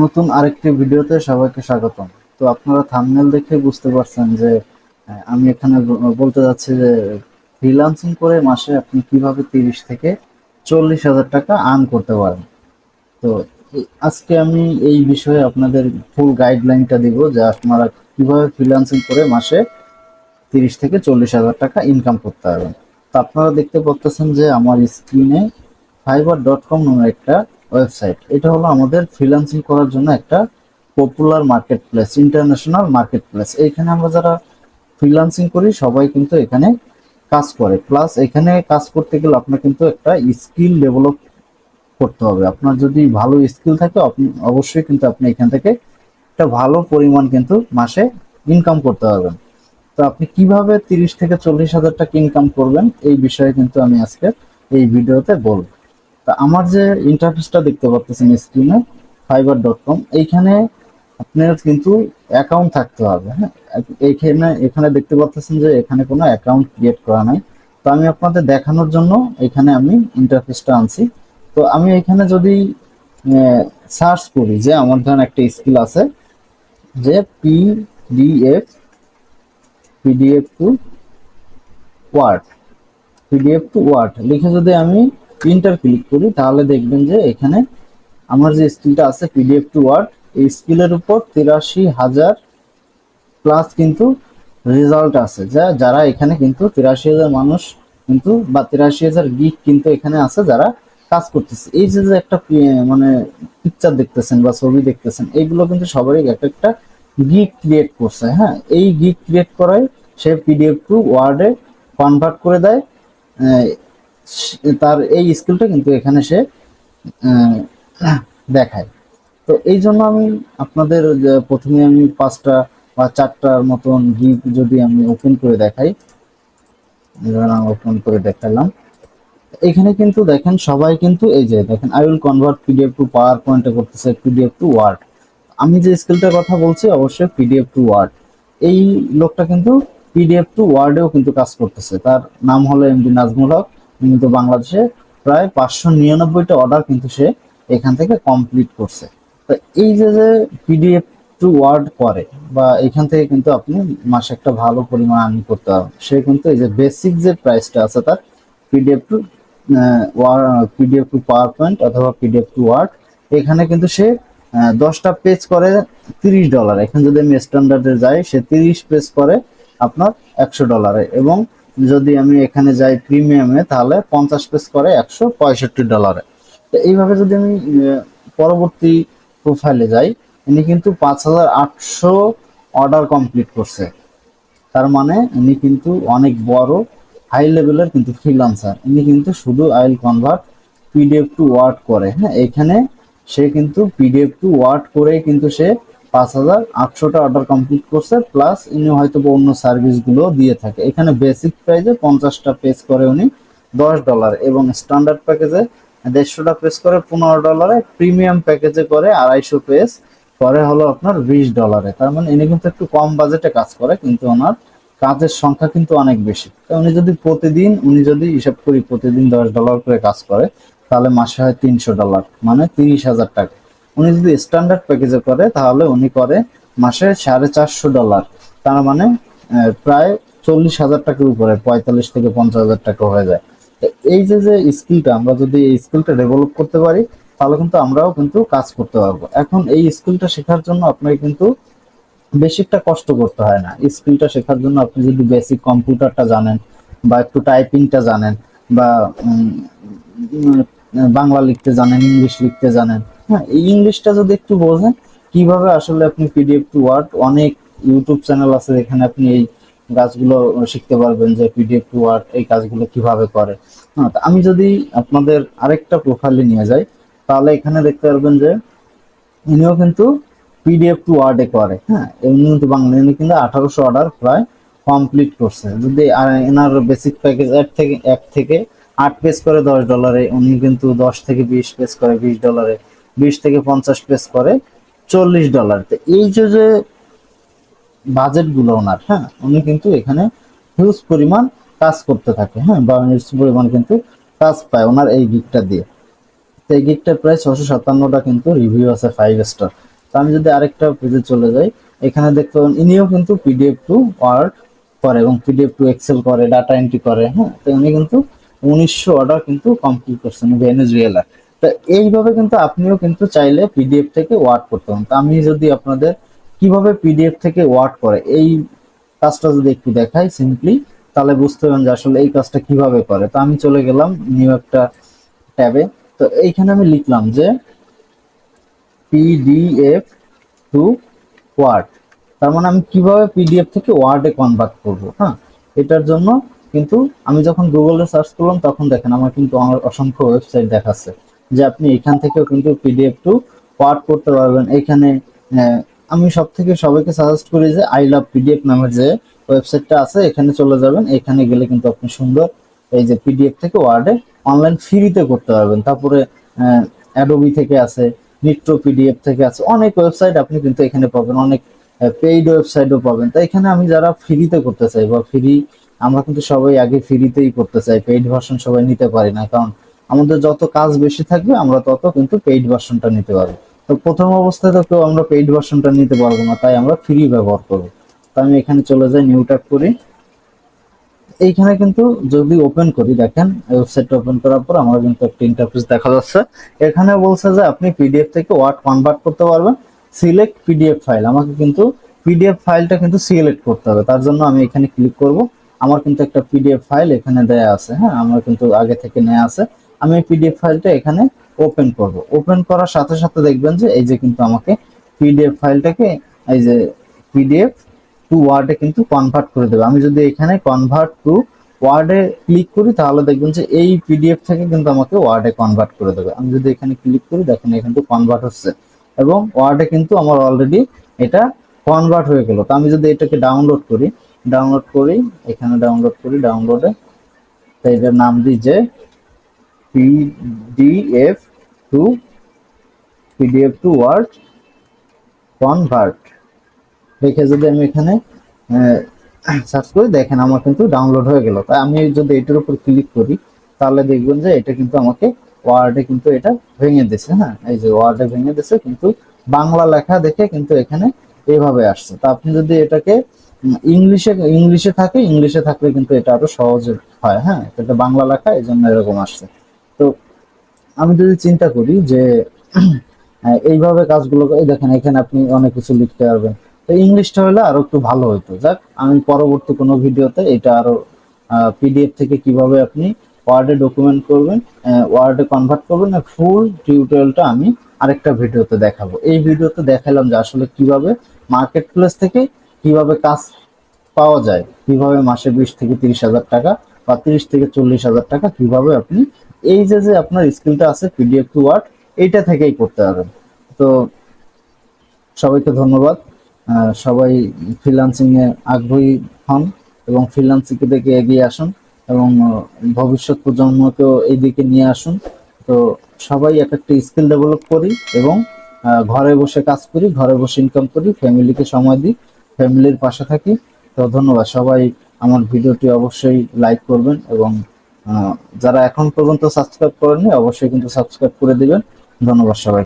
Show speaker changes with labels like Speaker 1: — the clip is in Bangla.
Speaker 1: নতুন আরেকটি ভিডিওতে সবাইকে স্বাগতম। তো আপনারা থাম্বনেল দেখে বুঝতে পারছেন যে আমি এখানে বলতে যাচ্ছি যে ফ্রিল্যান্সিং করে মাসে আপনি কীভাবে তিরিশ থেকে চল্লিশ হাজার টাকা আর্ন করতে পারেন। তো আজকে আমি এই বিষয়ে আপনাদের ফুল গাইডলাইনটা দিব যে আপনারা কীভাবে ফ্রিল্যান্সিং করে মাসে তিরিশ থেকে চল্লিশ হাজার টাকা ইনকাম করতে পারবেন। তো আপনারা দেখতে পাচ্ছেন যে আমার স্ক্রিনে ফাইবার ডট কম নামে একটা ওয়েবসাইট। এটা হলো আমাদের ফ্রিল্যান্সিং করার জন্য একটা popular marketplace international marketplace এইখানে আমরা যারা ফ্রিল্যান্সিং করি, সবাই কিন্তু এখানে কাজ করে। প্লাস এখানে কাজ করতে গেলে আপনার কিন্তু একটা স্কিল ডেভেলপ করতে হবে। আপনার যদি ভালো স্কিল থাকে, আপনি অবশ্যই কিন্তু আপনি এখান থেকে একটা ভালো পরিমাণ কিন্তু মাসে ইনকাম করতে পারবেন। তো আপনি কীভাবে তিরিশ থেকে চল্লিশ হাজার টাকা ইনকাম করবেন, এই বিষয়ে কিন্তু আমি আজকে এই ভিডিওতে বলব। তা আমার যে ইন্টারফেসটা দেখতে পাচ্ছেন স্ক্রিনে ফাইবার ডট কম এইখানে আপনার কিন্তু অ্যাকাউন্ট থাকতে হবে হ্যাঁ? এইখানে, এখানে দেখতে পাচ্ছেন যে এখানে কোনো অ্যাকাউন্ট ক্রিয়েট করা নাই। তো আমি আপনাদের দেখানোর জন্য এখানে আমি ইন্টারফেসটা আনছি। তো আমি এখানে যদি সার্চ করি যে আমার ধরেন একটা স্কিল আছে, যে PDF PDF to word PDF to word লিখে যদি আমি প্রিন্টার ক্লিক করি, তাহলে দেখবেন যে এখানে আমার যে স্কিলটা আছে পিডিএফ টু ওয়ার্ড এই স্কিলের উপর তিরাশি হাজার প্লাস কিন্তু রেজাল্ট আছে। যা, যারা এখানে কিন্তু তিরাশি হাজার মানুষ কিন্তু বা তিরাশি হাজার গিক কিন্তু এখানে আছে যারা কাজ করতেছে। এই যে যে একটা মানে পিকচার দেখতেছেন বা ছবি দেখতেছেন এইগুলো কিন্তু সবারই এক একটা গিক ক্রিয়েট করছে হ্যাঁ? এই গিক ক্রিয়েট করায় সে পিডিএফ টু ওয়ার্ডে কনভার্ট করে দেয়। তার এই স্কিলটা কিন্তু এখানে সে দেখায়। তো এই জন্য আমি আপনাদের প্রথমে আমি পাঁচটা বা চারটার মতন গিফট যদি আমি ওপেন করে দেখাই ওপেন করে দেখালাম। এখানে কিন্তু দেখেন সবাই কিন্তু এই যে দেখেন I will convert PDF to পাওয়ার পয়েন্টে করতেছে পিডিএফ টু ওয়ার্ড আমি যে স্কিলটার কথা বলছি, অবশ্যই পিডিএফ টু ওয়ার্ড এই লোকটা কিন্তু পিডিএফ টু ওয়ার্ডেও কিন্তু কাজ করতেছে। তার নাম হলো এমডি নাজমুল হক কিন্তু বাংলাদেশে প্রায় পাঁচশো নিরানব্বইটা অর্ডার কিন্তু সে এখান থেকে কমপ্লিট করছে। তো এই যে যে পিডিএফ টু ওয়ার্ড করে, বা এখান থেকে কিন্তু আপনি মাসে একটা ভালো পরিমাণ আর্নিং করতে পারবেন। সে কিন্তু এই যে বেসিক যে প্রাইসটা আছে তার PDF to PDF to PowerPoint অথবা পিডিএফ টু ওয়ার্ড এখানে কিন্তু সে দশটা পেজ করে তিরিশ ডলার এখানে যদি আমি স্ট্যান্ডার্ডে যাই, সে তিরিশ পেজ করে আপনার একশো ডলারে এবং যদি আমি এখানে যাই প্রিমিয়ামে তাহলে পঞ্চাশ পেজ করে একশো পঁয়ষট্টি ডলারে তো এইভাবে যদি আমি পরবর্তী প্রোফাইলে যাই, ইনি কিন্তু পাঁচ হাজার আটশো অর্ডার কমপ্লিট করছে। তার মানে ইনি কিন্তু অনেক বড় হাই লেভেলের কিন্তু ফ্রিলান্সার ইনি কিন্তু শুধু আইল কনভার্ট পিডিএফ টু ওয়ার্ড করে। হ্যাঁ এখানে সে কিন্তু পিডিএফ টু ওয়ার্ড করেই কিন্তু সে পাঁচ হাজার, আটশোটা অর্ডার কমপ্লিট করছে প্লাস ইনি হয়তো অন্য সার্ভিসগুলো দিয়ে থাকে। এখানে বেসিক প্রাইজে পঞ্চাশটা পেজ করে উনি, দশ ডলার এবং স্ট্যান্ডার্ড প্যাকেজে দেড়শোটা পেজ করে, পনেরো ডলারে প্রিমিয়াম প্যাকেজে করে, আড়াইশো পেজ পরে হলো আপনার বিশ ডলারে তার মানে ইনি কিন্তু একটু কম বাজেটে কাজ করে, কিন্তু ওনার কাজের সংখ্যা কিন্তু অনেক বেশি। উনি যদি প্রতিদিন, উনি যদি হিসাব করি প্রতিদিন দশ ডলার করে কাজ করে, তাহলে মাসে হয় তিনশো ডলার মানে তিরিশ হাজার টাকা। উনি যদি স্ট্যান্ডার্ড প্যাকেজে করে, তাহলে উনি করে মাসে সাড়ে চারশো ডলার তার মানে প্রায় চল্লিশ হাজার টাকার উপরে, পঁয়তাল্লিশ থেকে পঞ্চাশ হাজার টাকা হয়ে যায়। এই যে যে স্কিলটা আমরা যদি এই স্কিলটা ডেভেলপ করতে পারি, তাহলে কিন্তু আমরাও কিন্তু কাজ করতে পারব। এখন এই স্কিলটা শেখার জন্য আপনাকে কিন্তু বেশি একটা কষ্ট করতে হয় না। স্কিলটা শেখার জন্য আপনি যদি বেসিক কম্পিউটারটা জানেন, বা একটু টাইপিংটা জানেন, বা বাংলা লিখতে জানেন, ইংলিশ লিখতে জানেন হ্যাঁ এই ইংলিশটা যদি একটু বোঝেন, কীভাবে আসলে আপনি পিডিএফ টু ওয়ার্ড অনেক ইউটিউব চ্যানেল আছে যেখানে আপনি এই কাজগুলো শিখতে পারবেন যে পিডিএফ টু ওয়ার্ড এই কাজগুলো কীভাবে করে। হ্যাঁ আমি যদি আপনাদের আরেকটা প্রোফাইলে নিয়ে যাই, তাহলে এখানে দেখতে পারবেন যে ইনিও কিন্তু পিডিএফ টু ওয়ার্ডে করে। হ্যাঁ এমনি কিন্তু বাংলা, ইনি কিন্তু আঠারোশো অর্ডার প্রায় কমপ্লিট করছে। যদি এনার বেসিক প্যাকেজ এক থেকে এক থেকে আট পেজ করে দশ ডলারে উনি কিন্তু দশ থেকে বিশ পেজ করে বিশ ডলারে বিশ থেকে পঞ্চাশ পেজ করে চল্লিশ ডলার তো। এই যে যে বাজেটগুলো ওনার হ্যাঁ উনি কিন্তু এখানে হিউজ পরিমাণ কাজ করতে থাকে হ্যাঁ বা হিউজ পরিমাণ কিন্তু কাজ পায় ওনার এই গিকটা দিয়ে। তো এই গিকটার প্রায় ছশো সাতান্নটা কিন্তু রিভিউ আছে ফাইভ স্টার তো আমি যদি আরেকটা পেজে চলে যাই, এখানে দেখতে পাবেন ইনিও কিন্তু পিডিএফ টু ওয়ার্ড করে এবং পিডিএফ টু এক্সেল করে ডাটা এন্ট্রি করে হ্যাঁ তো উনি কিন্তু উনিশশো অর্ডার কিন্তু কমপ্লিট করছেন ভেনেজুয়েলা তো এইভাবে কিন্তু আপনিও কিন্তু চাইলে পিডিএফ থেকে ওয়ার্ড করতে পারেন। তা আমি যদি আপনাদের কীভাবে পিডিএফ থেকে ওয়ার্ড করে, এই কাজটা যদি একটু দেখাই সিম্পলি তাহলে বুঝতে পারবেন যে আসলে এই কাজটা কীভাবে করে। তো আমি চলে গেলাম নিউ একটা ট্যাবে। তো এইখানে আমি লিখলাম যে পিডিএফ টু ওয়ার্ড তার মানে আমি কীভাবে পিডিএফ থেকে ওয়ার্ডে কনভার্ট করব হ্যাঁ? এটার জন্য কিন্তু আমি যখন গুগলে সার্চ করলাম, তখন দেখেন আমার কিন্তু অসংখ্য ওয়েবসাইট দেখাচ্ছে। যে আপনি এখান থেকেও কিন্তু পিডিএফ টু ওয়ার্ড করতে পারবেন। এখানে আমি সব থেকে সবাইকে সাজেস্ট করি যে আই লাভ পিডিএফ নামের যে ওয়েবসাইটটা আছে, এখানে চলে যাবেন। এখানে গেলে কিন্তু আপনি সুন্দর এই যে পিডিএফ থেকে ওয়ার্ডে অনলাইন ফ্রিতে করতে পারবেন। তারপরে অ্যাডোবি থেকে আছে নিট্রো পিডিএফ থেকে আছে, অনেক ওয়েবসাইট আপনি কিন্তু এখানে পাবেন। অনেক পেইড ওয়েবসাইটও পাবেন। তো এখানে আমি যারা ফ্রিতে করতে চাই বা ফ্রি আমরা কিন্তু সবাই আগে ফ্রিতেই করতে চাই। পেইড ভার্সন সবাই নিতে পারি না। কারণ আমাদের যত কাজ বেশি থাকবে, আমরা তত কিন্তু পেইড ভার্সনটা নিতে পারব। তো প্রথম অবস্থায় তো কেউ আমরা পেইড ভার্সনটা নিতে পারব না, তাই আমরা ফ্রি ব্যবহার করব। তো আমি এখানে চলে যাই নিউ ট্যাব করি। এইখানে কিন্তু যদি ওপেন করি, দেখেন ওয়েবসাইটটা ওপেন করার পর আমার কিন্তু একটা ইন্টারফেস দেখা যাচ্ছে। এখানে বলছে যে আপনি পিডিএফ থেকে ওয়ার্ড কনভার্ট করতে পারবেন। সিলেক্ট পিডিএফ ফাইল আমাকে কিন্তু পিডিএফ ফাইলটা কিন্তু সিলেক্ট করতে হবে। তার জন্য আমি এখানে ক্লিক করব। আমার কিন্তু একটা পিডিএফ ফাইল এখানে দেয়া আছে হ্যাঁ আমার কিন্তু আগে থেকে নেওয়া আছে। আমি পিডিএফ ফাইলটা এখানে ওপেন করব। ওপেন করার সাথে সাথে দেখবেন যে এই যে কিন্তু আমাকে পিডিএফ ফাইলটাকে, এই যে পিডিএফ টু ওয়ার্ডে কিন্তু কনভার্ট করে দেবে। আমি যদি এখানে কনভার্ট টু ওয়ার্ডে ক্লিক করি, তাহলে দেখবেন যে এই পিডিএফ থেকে কিন্তু আমাকে ওয়ার্ডে কনভার্ট করে দেবে। আমি যদি এখানে ক্লিক করি, দেখেন এখানে কিন্তু কনভার্ট হচ্ছে। এবং ওয়ার্ডে কিন্তু আমার অলরেডি এটা কনভার্ট হয়ে গেল। তো আমি যদি এটাকে ডাউনলোড করি ডাউনলোড করি, এখানে ডাউনলোড করি ডাউনলোডে তো এটার নাম দিই যে PDF to PDF to word convert দেখে যদি আমি এখানে সার্চ করি, দেখেন আমার কিন্তু ডাউনলোড হয়ে গেল। তাই আমি যদি এটার উপর ক্লিক করি, তাহলে দেখবেন যে এটা কিন্তু আমাকে ওয়ার্ডে কিন্তু এটা ভেঙে দিছে হ্যাঁ? এই যে ওয়ার্ডে ভেঙে দিছে, কিন্তু বাংলা লেখা দেখে কিন্তু এখানে এভাবে আসছে। তা আপনি যদি এটাকে ইংলিশে ইংলিশে থাকে, ইংলিশে থাকলে কিন্তু এটা আরও সহজে হয় হ্যাঁ? এটা বাংলা লেখা এই জন্য এরকম আসছে। আমি যদি চিন্তা করি যে আহ, এইভাবে কাজগুলো দেখেন এখানে আপনি অনেক কিছু লিখতে পারবেন। তো ইংলিশটা হলে আরও একটু ভালো হতো যাক আমি পরবর্তী কোনো ভিডিওতে এটা আরও পিডিএফ থেকে কীভাবে আপনি ওয়ার্ডে ডকুমেন্ট করবেন ওয়ার্ডে কনভার্ট করবেন আর ফুল টিউটোরিয়ালটা আমি আরেকটা ভিডিওতে দেখাবো। এই ভিডিওতে দেখালাম যে আসলে কীভাবে মার্কেট প্লেস থেকে কীভাবে কাজ পাওয়া যায় কীভাবে মাসে বিশ থেকে তিরিশ হাজার টাকা বা তিরিশ থেকে চল্লিশ হাজার টাকা কীভাবে আপনি এই যে যে আপনার স্কিলটা আছে পিডিএফ টু ওয়ার্ড, এইটা থেকেই করতে পারবেন তো সবাইকে ধন্যবাদ। সবাই ফ্রিল্যান্সিং এ আগ্রহী হন এবং ফ্রিল্যান্সিং দিকে এগিয়ে আসুন এবং ভবিষ্যৎ প্রজন্মকেও এই দিকে নিয়ে আসুন। তো সবাই এক একটা স্কিল ডেভেলপ করি এবং ঘরে বসে কাজ করি, ঘরে বসে ইনকাম করি ফ্যামিলিকে সময় দিই ফ্যামিলির পাশে থাকি। তো ধন্যবাদ। সবাই আমার ভিডিওটি অবশ্যই লাইক করবেন এবং যারা এখন পর্যন্ত সাবস্ক্রাইব করেননি অবশ্যই কিন্তু সাবস্ক্রাইব করে দিবেন। ধন্যবাদ সবাই